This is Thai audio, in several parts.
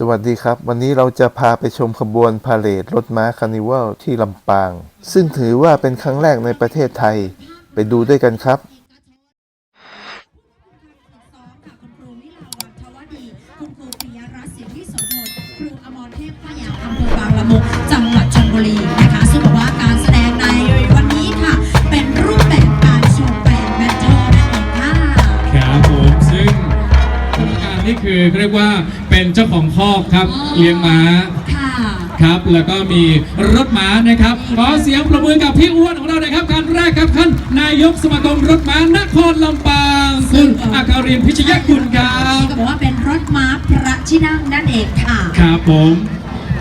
สวัสดีครับ วันนี้เราจะพาไปชมขบวนพาเหรดรถม้าคาร์นิวัลที่ลำปาง ซึ่งถือว่าเป็นครั้งแรกในประเทศไทย ไปดูด้วยกันครับคุณครูวิลาวันทวดีคุณครูปิยรัตน์สิทธิโสพลครูอมรเทพพยาอำเภอบางละมุงจังหวัดชลบุรีนะคะซึ่งบอกว่าการแสดงในวันนี้ค่ะ เป็นรูปแบบการโชว์แบนแบทเทิลนั่นเองค่ะครับผมซึ่งกรรมการนี่คือเรียกว่า เป็นเจ้าของคอกครับอ๋อ เลี้ยงม้าค่ะครับ แล้วก็มีรถม้านะครับ ขอเสียงประมือกับพี่อ้วนของเราหน่อยครับการแรกครับท่านนายกสมาคมรถม้านครลำปางคุณอาคารินพิชยกุลครับนี่ก็บอกว่าเป็นรถม้าพระที่นั่งนั่นเองค่ะ ครับผม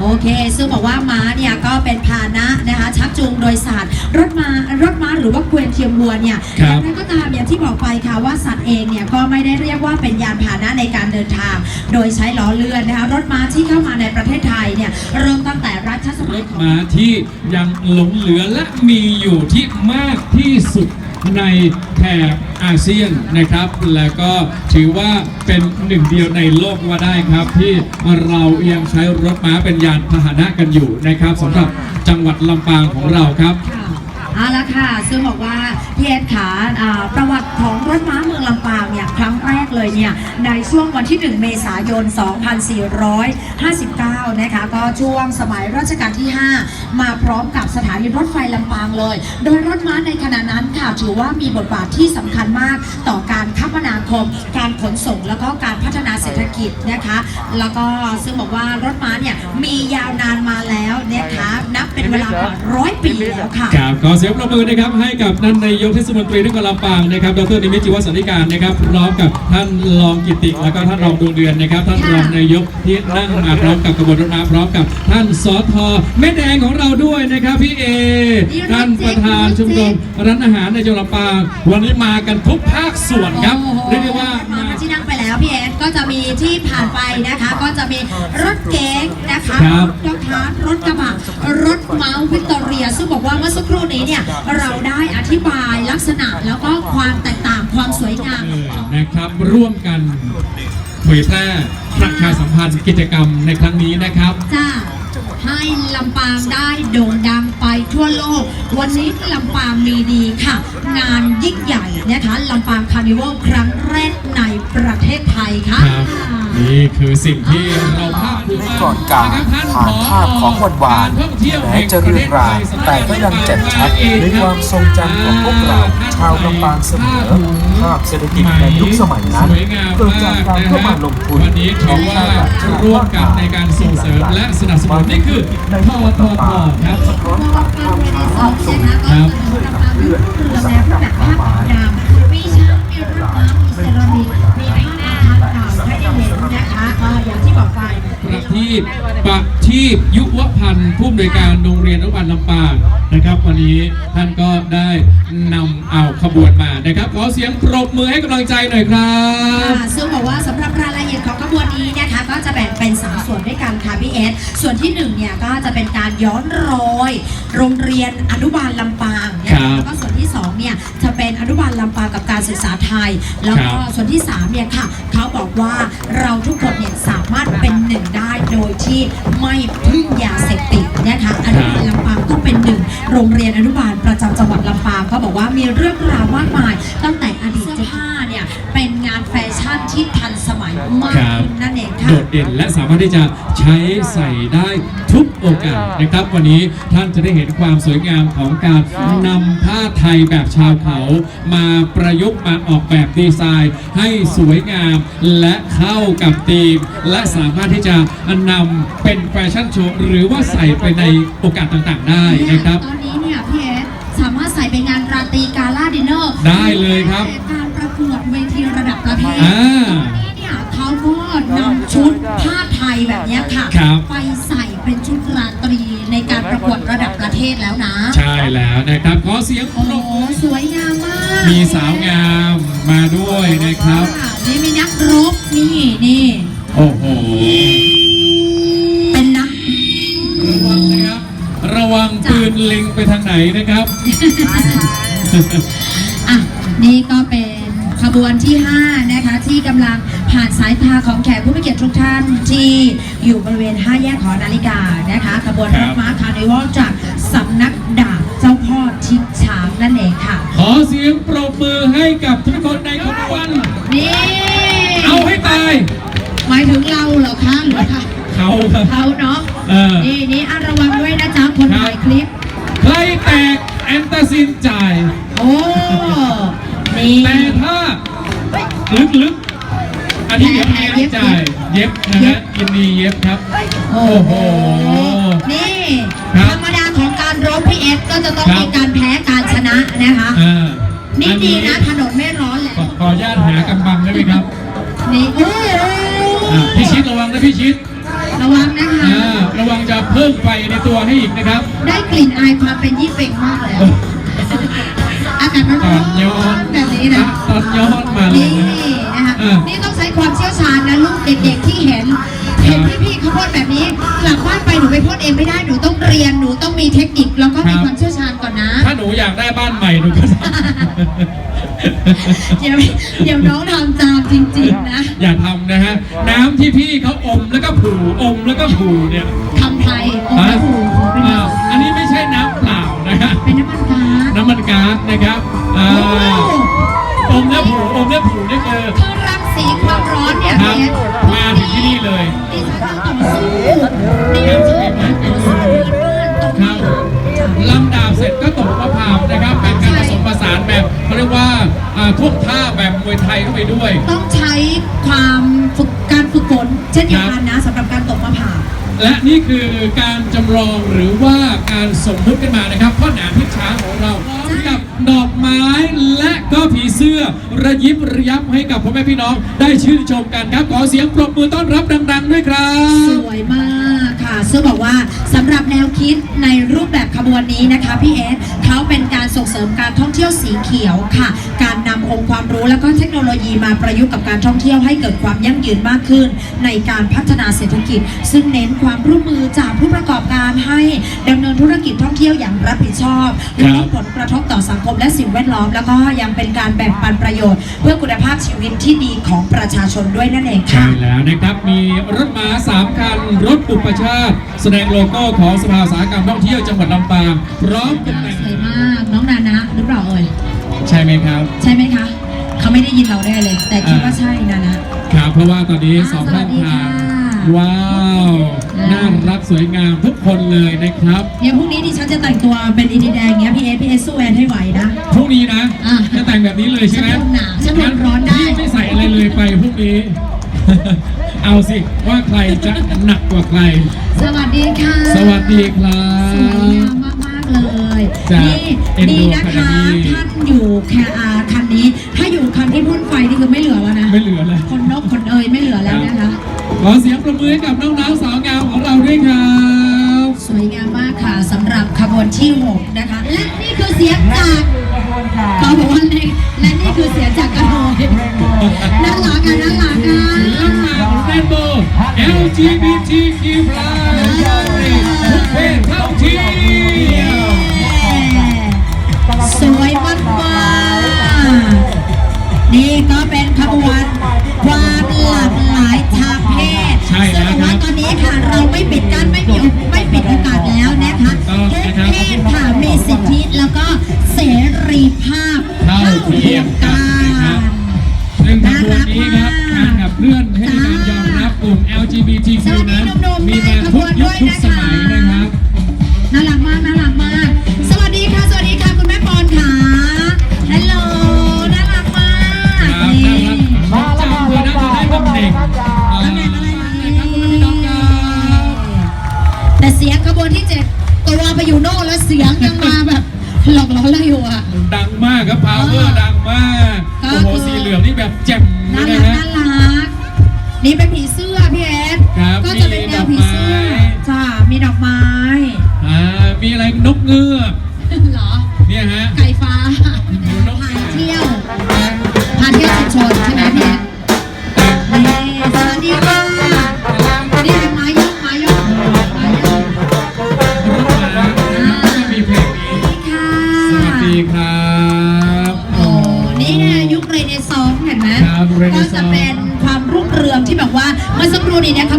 โอเค ซึ่งบอกว่าม้าเนี่ยก็เป็นพาหนะนะคะชักจูงโดยสัตว์รถม้ารถม้าหรือว่าเกวียนเทียมวัวเนี่ยอย่างไรก็ตามอย่างที่บอกไปค่ะว่าสัตว์เองเนี่ยก็ไม่ได้เรียกว่าเป็นยานพาหนะในการเดินทาง โดยใช้ล้อเลื่อนนะคะรถม้าที่เข้ามาในประเทศไทยเนี่ยเริ่มตั้งแต่รัชสรมัยถของ ม้าที่ยังหลงเหลือและมีอยู่ที่มากที่สุด ในแถบอาเซียนนะครับ แล้วก็ถือว่าเป็นหนึ่งเดียวในโลกว่าได้ครับ ที่เรายังใช้รถม้าเป็นยานพาหนะกันอยู่นะครับสำหรับจังหวัดลำปางของเราครับค่ะเอาละ ค่ะ ซึ่งบอกว่าพี่เอ็ดขาประวัติของรถม้าเมืองลำปางเนี่ยครั้งแรกเลยเนี่ยในช่วงวันที่ 1 เมษายน 2459 นะคะก็ช่วงสมัยรัชกาลที่ 5 มาพร้อมกับสถานีรถไฟลำปางเลย โดยรถม้าในขณะนั้นค่ะถือว่ามีบทบาทที่สำคัญมากต่อการคมนาคม การขนส่งแล้วก็การพัฒนาเศรษฐกิจนะคะ แล้วก็ซึ่งบอกว่ารถม้าเนี่ยมียาวนานมาแล้วนะคะนับเป็นเวลากว่าร้อยปีแล้วค่ะครับขอเสียงปรบมือนะครับให้กับท่านนายกเทศมนตรีนครลำปางนะครับ ดรนิมิตจิวสันติการนะครับพร้อมกับท่านรองกิติแล้วก็ท่านรองดวงเดือนนะครับ ท่านรองนายกที่นั่งมาพร้อมกับกระบวนรถม้าพร้อมกับท่านสอทอแม่แดงของเราด้วยนะครับพี่เอท่านประธานชุมชนร้านอาหารในจังหวัดลำปางวันนี้มากันทุกภาคส่วนครับโอ้โหเรียกได้ว่ามามาที่นั่งไปแล้วพี่เอสก็จะมีที่ผ่านไปนะคะ ก็จะมีรถเก๋งนะคะครับรถคาร์ทรถกระบะรถเมาส์วิกตอเรีย ซึ่งบอกว่าเมื่อสักครู่นี้เนี่ยเราได้อธิบายลักษณะแล้วก็ความแตกต่างความสวยงามเออนะครับร่วมกันเผยแพร่ประชาสัมพันธ์กิจกรรมในครั้งนี้นะครับ จ้าให้ลำปางได้โด่งดังไปทั่วโลก วันนี้ลำปางมีดีค่ะ งานยิ่งใหญ่นะคะลำปางคาร์นิวัลครั้งแรกใน นี่คือสิ่งที่เราภาคภูมิใจก่อนการะครับผ่านภาพของวันวานกรท่องเที่ยวแม้จะเรือนรางแต่ก็ยังแจ่มชัดในความทรงจำของพวกเรา ชาวลำปางเสมอภาพเศรษฐกิจในยุคสมัยนั้นสวยงามเกิดจากการเข้ามาลงทุนวันนี้ถือว่าร่วมกันในการส่งเสริมและสนับสนุนนี่คือทอทอทอครับ ทีปยุวพันธ์ผู้อำนวยการโรงเรียนอนุบาลลำปางนะครับ วันนี้ท่านก็ได้นำเอาขบวนมานะครับขอเสียงปรบมือให้กำลังใจหน่อยครับค่ะซึ่งบอกว่าสำหรับรายละเอียดของขบวนนี้นะคะ ก็จะแบ่งเป็น 3 ส่วนด้วยกันค่ะพี่เอสส่วนที่1เนี่ยก็จะเป็นการย้อนรอย โรงเรียนอนุบาลลำปางนะครัคะบแล้วก็ส่วนที่2เนี่ย กับการศึกษาไทย แล้วก็ครับส่วนที่3เนี่ยค่ะเขาบอกว่าเราทุกคนเนี่ยสามารถเป็นหนึ่งได้โดยที่ไม่พึ่งยาเสพติดนะคะอนุบาลลำปางต้อง เป็นหนึ่งโรงเรียนอนุบาลประจำจังหวัดลำปางเขาบอกว่ามีเรื่องราวมากมาย ตั้งแต่อดีตเสื้อผ้าเนี่ยเป็นงานแฟชั่นที่ทันสมัยมากครับขึ้นนั่นเองค่ะโดดเด่นและสามารถที่จะใช้ใส่ได้ทุกโอกาสนะครับวันนี้ท่านจะได้เห็นความสวยงามของการนำผ้าไทยแบบชาวเขามาประยุกต์มาออกแบบดีไซน์ ให้สวยงามและเข้ากับธีม และสามารถที่จะนำเป็นแฟชั่นโชว์หรือว่าใส่ไปในโอกาสต่างๆได้นะครับ ตอนนี้เนี่ยพี่เอสสามารถใส่ไปงานราตรีกาล่าดินเนอร์ได้เลยครับ การประกวดเวทีระดับประเทศอ่าตอนนี้เนี่ยเขาก็นำชุดผ้าไทยแบบเนี้ยค่ะ ครับ ไปใส่เป็นชุดราตรีในการประกวดระดับประเทศแล้วนะ ใช่แล้วนะครับขอเสียงปโอ้รโหบมือสวยงามมากมีสาวงามมาด้วยนะครับ ค่ะนี่มีนักรบนี่นี่ โอ้โห วังปืนเล็งไปทางไหนนะครับ อะนี่ก็เป็นขบวนที่5นะคะที่กำลังผ่านสายตาของแขกผู้มีเกียรติทุกท่านที่อยู่บริเวณ 5 แยกหอนาฬิกานะคะขบวนครรับถม้าคาร์นิวัลจากสำนักดาบเจ้าพ่อชิงช้างนั่นเองค่ะ ขอเสียงปรบมือให้กับทุกคนในขบวนนี่เอาให้ตาย หมายถึงเราเหรอคะหรือคะเขาครับเขาเนาะเออนี่นี่อะระวังด้วยนะจ๊ะคนถ่ายคลิป ใครแตกแอนตาซินจ่าย โอ้นี่ แต่ถ้าลึกๆอันนี้เดี๋ยวพี่ให้จ่าย เย็บนะฮะยินดีเย็บครับ โอ้โอ้โหนี่ครับธรรมดาของการรบพี่เอสก็จะต้องครับ มีการแพ้การชนะนะคะ อ่านี่อัดีนะ ถนนไม่ร้อนแหละขอขออนุญาตหากำบังได้ไหมครับนี่โอ้อ่าพี่ชิดระวังนะพี่ชิด ระวังนะคะ อ่าระวังจะเพิ่มไฟในตัวให้อีกนะครับได้กลิ่นอายความเป็นยี่เป่งมากเลยอะอากาศร้ตอนอนย้อนๆแบบนี้นะ ตอนย้อนมาเลยนี่นะ นะคะเออนี่ต้องใช้ความเชี่ยวชาญนะลูกเด็กๆที่เห็น เห็นพี่ๆเขาพ่นแบบนี้กลับบ้านไปหนูไปพ่นเองไม่ได้หนูต้องเรียนหนูต้องมีเทคนิคแล้วก็มีความเชี่ยวชาญก่อนนะ ถ้าหนูอยากได้บ้านใหม่หนูก็ท เดี๋ยวเดี๋ยวน้องทำจามจริงๆนะำอย่าทำนะฮะ น้ำที่พี่เขาอมแล้วก็ผูอมแล้วก็ผูเนี่ยทำไทยโอ้ฮะโหเป็นอ่าอันนี้ไม่ใช่น้ำเปล่านะฮะเป็นน้ำมันก๊าซน้ำมันก๊าซนะครับอ่าโอ้อมแล้วผูอมแล้วผูนี่คือ คือรังสีความร้อนเนี่ยครับเบสมาถึงที่นี่เลย ดิฉันต้องต่อสู้ดิฉัน วยไทยเข้าไปด้วย ต้องใช้ความฝึกการฝึกฝนเช่นเดียวกันนะสำหรับการตกมะพร้าว และนี่คือการจำลองหรือว่าการสมมุติขึ้นมานะครับพ่อหนามพิชช้างของเราพร้อมกับดอกไม้และก็ผีเสื้อ ระยิบระยับให้กับพ่อแม่พี่น้องได้ชื่นชมกันครับขอเสียงปรบมือต้อนรับดัง ๆ ด้วยครัสบวยมาก ค่ะ ซึ่งบอกว่าสำหรับแนวคิดในรูปแบบขบวนนี้นะคะพี่เอสเขาเป็นการส่งเสริมการท่องเที่ยวสีเขียวค่ะ การนำองค์ความรู้และก็เทคโนโลยีมาประยุกต์กับการท่องเที่ยวให้เกิดความยั่งยืนมากขึ้น ในการพัฒนาเศรษฐกิจ ซึ่งเน้นความร่วมมือจากผู้ประกอบการให้ดำเนินธุรกิจท่องเที่ยวอย่างรับผิดชอบครับลดผลกระทบต่อสังคมและสิ่งแวดล้อม แล้วก็ยังเป็นการแบ่งปันประโยชน์ เพื่อคุณภาพชีวิตที่ดีของประชาชนด้วยนั่นเองใช่ค่ะแล้วนะครับมีรถม้าสามคันรถปุปชาติแสดงโลโก้ของสภาอุตสาหกรรมท่องเที่ยวจังหวัดลำปางพร้อมตกแต่งสวยมากน้องนานะหรือเปล่าเอ่ยใช่ไหมครับ ใช่ไหมคะ เขาไม่ได้ยินเราได้เลย แต่คิดว่าใช่นานะครับเพราะว่าตอนนี้สองสวัข้าสงดีทางค่ะว้าวน่ารักสวยงามทุกคนเลยนะครับเดี๋ยวพรุ่งนี้ดิฉันจะแต่งตัวเป็นอีดีแดงเงี้ยพี่เอพี่เอสู้แอนให้ไหวนะพรุ่งนี้นะจะแต่งแบบนี้เลยใช่ไหมฉันทนหนาวฉันทนร้อนได้พี่ไม่ใส่อะไรเลยไปพรุ่งนี้ เอาสิว่าใครจะหนักกว่าใคร สวัสดีค่ะสวัสดีครัสวยบงามมาก ๆ เลยจากนี่ Endo ดีนะคะ Academy ท่านอยู่แค่อาคันนี้ ถ้าอยู่คันที่พ่นไฟนี่คือไม่เหลือแล้วนะ ไม่เหลือเลยคนนกคนเอยไม่เหลือแล้วนะคะ ขอเสียงประมือให้กับน้องๆสาวงามของเราด้วยครับ สวยงามมากค่ะสำหรับขบวนที่ 6 นะคะ และนี่คือเสียงจากเขาบอกว่าและและนี่คือเสียงจากกระโดดน่ารักอะน่ารักอะ LGBTQ+ ไปอยู่โน่นแล้วเสียงยังมาแบบ หลอกล้อเราอยู่อะ ดังมากครับพาวเวอร์ดังมากก็โอ้โหคือสีเหลืองนี่แบบแจ่มเลน่ายนะรักฮะ น่ารัก นี่เป็นผีเสื้อพี่เอสครับก็จะเป็นแนวผีเสื้อมีดอกไม้จ้ามีดอกไม้อ่ามีอะไรนกเงือกเหรอ เนี่ยฮะ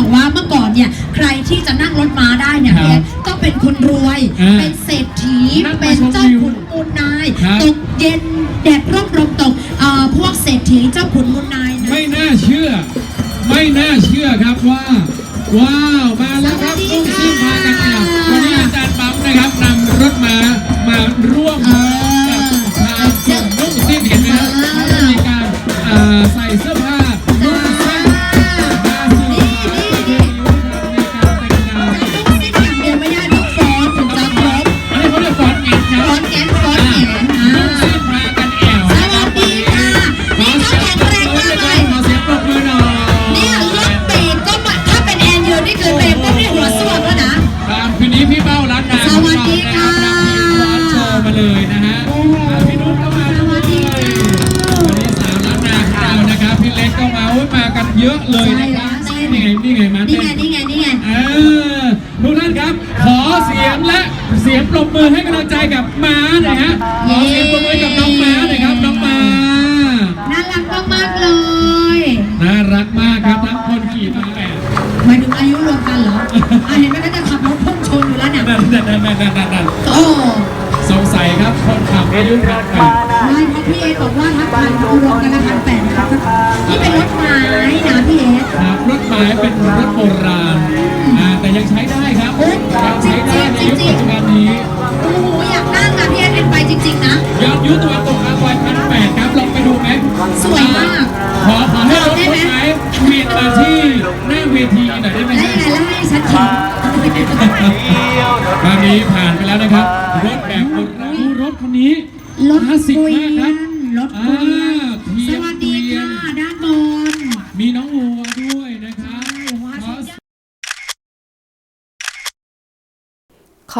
บเรเนก็ซจะองส์เป็นความรุ่งเรืองที่แบบว่าเมื่อสักครู่นี้เนี่ยเขาบอกว่าเมื่อก่อนเนี่ยรถม้าได้เนี่ยครับพี่เอ๊ะต้องเป็นคนรวย อ่าเป็นเศรษฐี นั่งมาเป็นชมเจ้าวิวขุนมูลนาย ครับตกเย็นแดดร่มลมตกเอ่อพวกเศรษฐีเจ้าขุนมูลนายนะ ไม่น่าเชื่อ ไม่น่าเชื่อครับว่า ว้าว มาแล้วครับสวัสดีตุ้งค่ะซิ่งพากันเนี่ เยอะเลยนะครับใช่นี่แล้วไงนี่ไงมานี่เต้นไงนี่ไงนี่ไง เออทุกท่านครับ ขอเสียงและเสียงปรบมือให้กำลังใจกับม้าหน่อยฮะขอเสียงปรบมือกับน้องม้าหน่อยครับน้องม้า น่ารักมากๆเลย น่ารักมากครับทั้งคนขี่ม้าแบบหมายถึงอายุรวมกันเหรออะเห็นไหมก็จะขับรถพุ่งชนอยู่แล้วเนี่ยนั่นนั่นนั่นนั่นนั่นนั่นโอ้สงสัยครับคนขับอายุพันแปดไม่เพราะพี่เอบอกว่าถ้าพันรวมกันนะพันแปด ม้เป็นรถโบราณ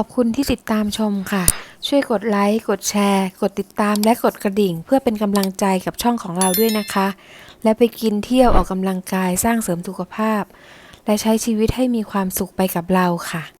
อบคุณที่ติดตามชมค่ะ ช่วยกดไลค์ กดแชร์ กดติดตามและกดกระดิ่ง เพื่อเป็นกำลังใจกับช่องของเราด้วยนะคะ และไปกินเที่ยวออกกำลังกายสร้างเสริมสุขภาพ และใช้ชีวิตให้มีความสุขไปกับเราค่ะ